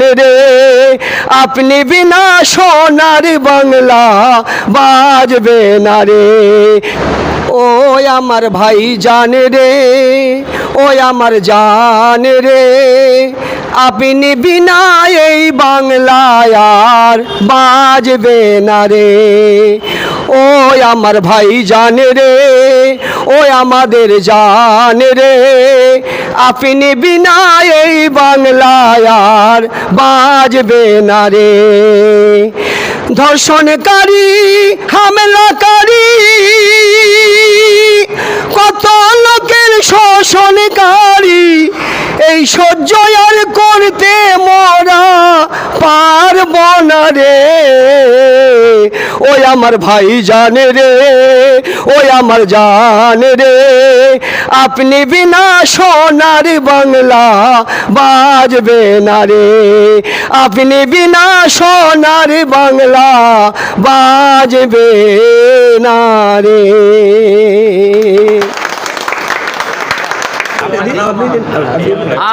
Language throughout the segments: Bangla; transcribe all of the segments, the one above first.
রে, আপনি বিনা সোনার বাংলা বাজবে না রে। ও আমার ভাই জান রে, ও আমার জান রে, আপনি বিনা এই বাংলায় আর বাজবে না রে। ও আমার ভাই জান রে, ও আমাদের জান রে আপনি বিনা এই বাংলায় আর বাজবে না রে। ধর্ষণকারী, হামলাকারী, কত লোকের শোষণকারী, এই সহ্য আর করতে মরা পারব না রে। ওই আমার ভাই জানে রে ওই আমার জানে রে। আপনি বিনা সোনার বাংলা বাজবে না রে। আপনি বিনা সোনার বাংলা বাজবে না রে।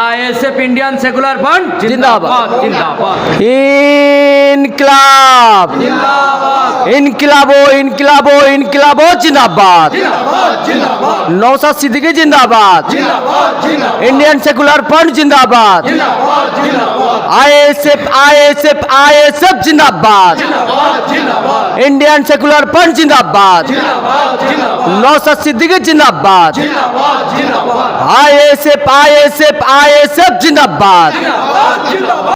আইএসএফ ইন্ডিয়ান সেকুলার ফ্রন্ট জিন্দাবাদ। জিন্দাবাদ ইনকলাব। ইনকলাবো ইনকলাবো ইনকলাবো জিন্দাবাদ। নৌসাদ সিদ্দিকী জিন্দাবাদ। ইন্ডিয়ান সেকুলার ফ্রন্ট জিন্দাবাদ। আইএসএফ আইএসএফ আইএসএফ জিন্দাবাদ। ইন্ডিয়ান সেকুলার ফ্রন্ট জিন্দাবাদ। নৌসাদ সিদ্দিকী জিন্দাবাদ। আইএসএফ আইএসএফ আইএসএফ জিন্দাবাদ।